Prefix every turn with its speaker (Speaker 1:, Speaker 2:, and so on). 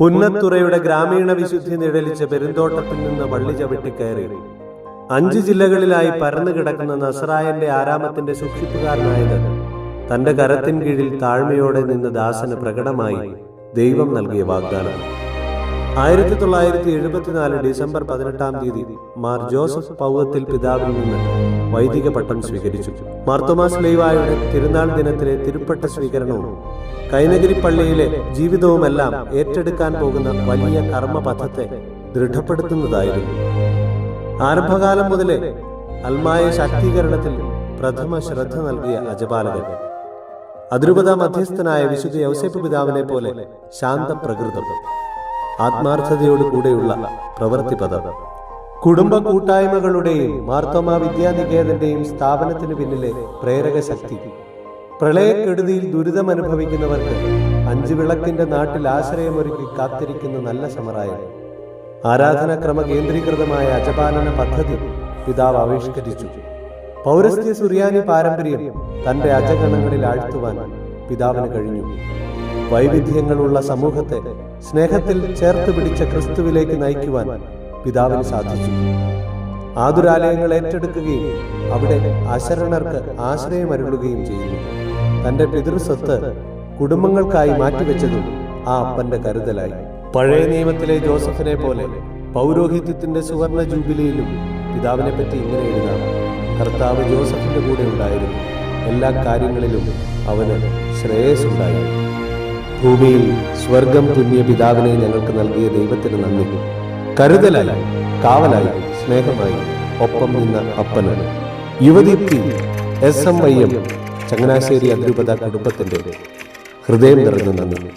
Speaker 1: പുന്നത്തുറയുടെ ഗ്രാമീണ വിശുദ്ധി നിഴലിച്ച പെരുന്തോട്ടത്തിൽ നിന്ന് വള്ളി ചവിട്ടിക്കയറി അഞ്ച് ജില്ലകളിലായി പരന്നു കിടക്കുന്ന നസറായന്റെ ആരാമത്തിന്റെ സൂക്ഷിപ്പുകാരനായത് തന്റെ കരത്തിൻ കീഴിൽ താഴ്മയോടെ നിന്ന് ദാസന് പ്രകടമായി ദൈവം നൽകിയ വാഗ്ദാനം. ആയിരത്തി തൊള്ളായിരത്തി എഴുപത്തിനാല് ഡിസംബർ പതിനെട്ടാം തീയതി മാർ ജോസഫ് പൗവത്തിൽ പിതാവിൽ നിന്ന് വൈദിക പട്ടം സ്വീകരിച്ചു. മാർത്തോമാസ് ലൈവായുടെ തിരുനാൾ ദിനത്തിലെ തിരുപ്പട്ട സ്വീകരണവും കൈനഗിരി പള്ളിയിലെ ജീവിതവുമെല്ലാം ഏറ്റെടുക്കാൻ പോകുന്ന വലിയ കർമ്മപഥത്തെ ദൃഢപ്പെടുത്തുന്നതായിരുന്നു. ആരംഭകാലം മുതലേ അൽമായ ശാക്തീകരണത്തിൽ പ്രഥമ ശ്രദ്ധ നൽകിയ അജപാലകൻ. അതിരൂപത മധ്യസ്ഥനായ വിശുദ്ധ യൗസേപ്പ് പിതാവിനെ പോലെ ശാന്തപ്രകൃതം. ആത്മാർത്ഥതയോട് കൂടെയുള്ള പ്രവൃത്തി പദം കുടുംബ കൂട്ടായ്മകളുടെയും മാർത്തോമ വിദ്യാനികേതന്റെയും സ്ഥാപനത്തിന് പിന്നിലെ പ്രേരക ശക്തി പ്രളയക്കെടുതിയിൽ ദുരിതമനുഭവിക്കുന്നവർക്ക് അഞ്ചു വിളക്കിന്റെ നാട്ടിൽ ആശ്രയമൊരുക്കി കാത്തിരിക്കുന്ന നല്ല സമറായ ആരാധനാക്രമ കേന്ദ്രീകൃതമായ അജപാലന പദ്ധതി പിതാവ് ആവിഷ്കരിച്ചു. പൗരസ്ത്യ സുറിയാനി പാരമ്പര്യം തന്റെ അജഗണങ്ങളിൽ ആഴ്ത്തുവാൻ പിതാവിന് കഴിഞ്ഞു. വൈവിധ്യങ്ങളുള്ള സമൂഹത്തെ സ്നേഹത്തിൽ ചേർത്ത് പിടിച്ച ക്രിസ്തുവിലേക്ക് നയിക്കുവാൻ പിതാവിന് സാധിച്ചു. ആതുരാലയങ്ങൾ ഏറ്റെടുക്കുകയും അവിടെ അശരണർക്ക് ആശ്രയമരുളുകയും ചെയ്യുന്നു തന്റെ പിതൃസ്വത്ത് കുടുംബങ്ങൾക്കായി മാറ്റിവെച്ചതും ആ അപ്പന്റെ കരുതലായി. പഴയ നിയമത്തിലെ ജോസഫിനെ പോലെ പൗരോഹിത്യത്തിന്റെ സുവർണ ജൂബിലിയിലും പിതാവിനെ പറ്റി ഇങ്ങനെ എഴുതാം. കർത്താവ് ജോസഫിന്റെ കൂടെ ഉണ്ടായിരുന്നു. എല്ലാ കാര്യങ്ങളിലും അവന് ശ്രേയസ്സുണ്ടായി. ഭൂമിയിൽ സ്വർഗം തുന്നിയ പിതാവിനെ ഞങ്ങൾക്ക് നൽകിയ ദൈവത്തിന് നന്ദി. കരുതലായി കാവലായി സ്നേഹമായി ഒപ്പം നിന്ന അപ്പനാണ് Yuvadeepthi S M I M Changanassery അതിരൂപത കുടുംബത്തിന്റെ ഹൃദയം നിറഞ്ഞ നന്ദി.